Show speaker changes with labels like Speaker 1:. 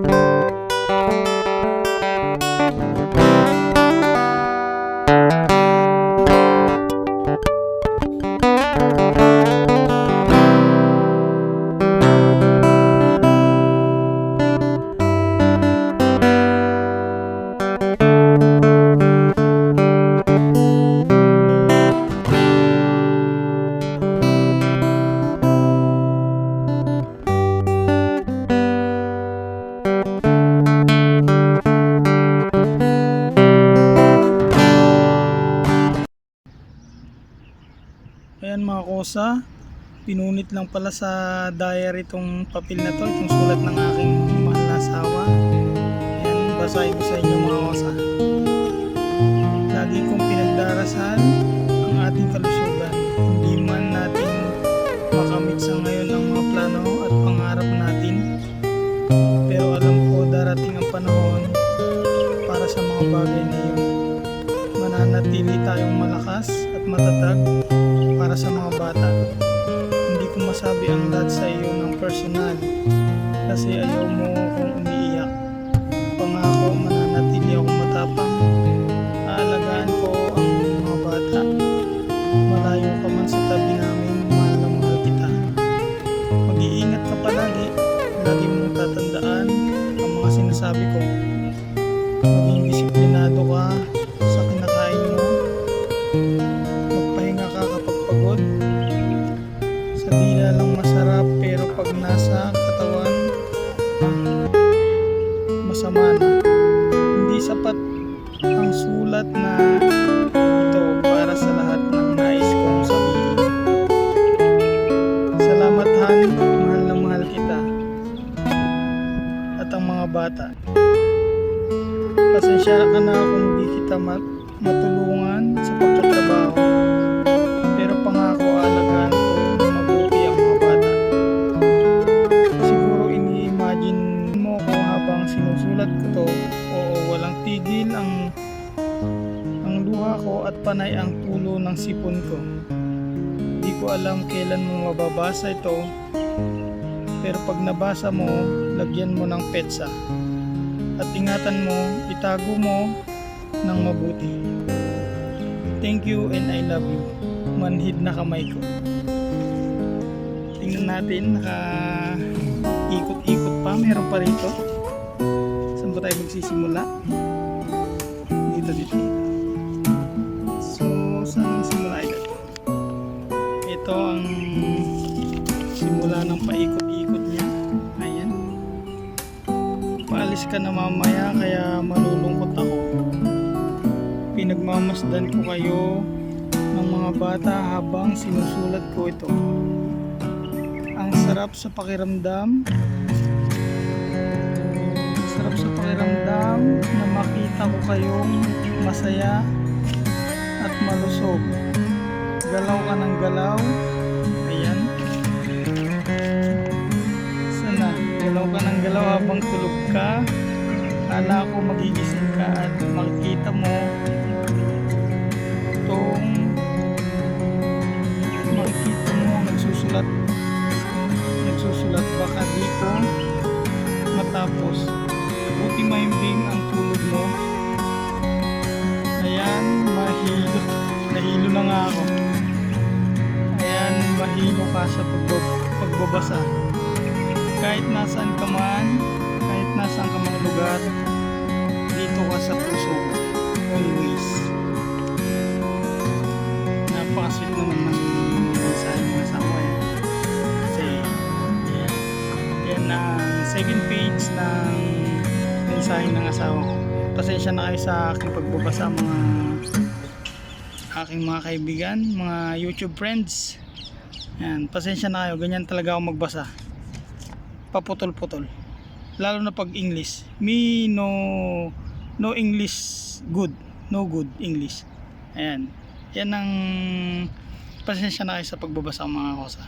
Speaker 1: Thank you. Ayan mga kosa, pinunit lang pala sa diary itong papel na to, itong sulat ng aking mahal na asawa. Ayan, basahin ko sa inyo mga kosa. Lagi kong pinagdarasal ang ating kalusugan. Hindi man natin makamit sa ngayon ang mga plano at pangarap natin. Pero alam ko darating ang panahon para sa mga bagay na yun. Mananatili tayong malakas at matatag para sa mga bata. Hindi ko masabi ang lahat sa iyo ng personal kasi ayaw mo kung umiiyak. Pangako mananatili akong matapang. Nasa katawan, masama na. Hindi sapat ang sulat na ito para sa lahat ng nais kong sabihin. Salamat Han, mahal na mahal kita. At ang mga bata. Pasensya ka na kung di kita mat- matulungan sa pagtatrabaho. At panay ang tulo ng sipon ko. Di ko alam kailan mo mababasa ito, pero pag nabasa mo, lagyan mo ng petsa. At ingatan mo, itago mo ng mabuti. Thank you and I love you. Manhid na kamay ko. Tingnan natin, naka ikot-ikot pa. Meron pa rito. Saan ba tayo magsisimula? Dito, dito. Ito ang simula ng paikot-ikot niya. Ayan. Paalis ka na mamaya kaya malulungkot ako. Pinagmamasdan ko kayo ng mga bata habang sinusulat ko ito. Ang sarap sa pakiramdam. Sarap sa pakiramdam na makita ko kayong masaya at malusog. Galaw ka ng galaw. Ayan. Sana, galaw ka ng galaw habang tulog ka. Kala ko magigising ka at makikita mo itong makikita mo nagsusulat nagsusulat baka di ko matapos buti mahimbing ang tulog mo ayan mahilo nahilo na nga ako ayan mahilo ka sa pagbab- pagbabasa kahit nasaan ka man kahit nasaan ka man lugar dito ka sa puso always napakasweet naman ng mensahe ng asawa yan. Kasi, yan, yan ang second page ng mensahe ng asawa ko. Pasensya na kayo sa aking pagbabasa mga aking mga kaibigan, mga YouTube friends. Yan, pasensya na kayo, ganyan talaga ako magbasa. Paputol-putol. Lalo na pag English. Me no no English good. No good English. Ayan. Yan ang pasensya na kayo sa pagbabasa mga kosa.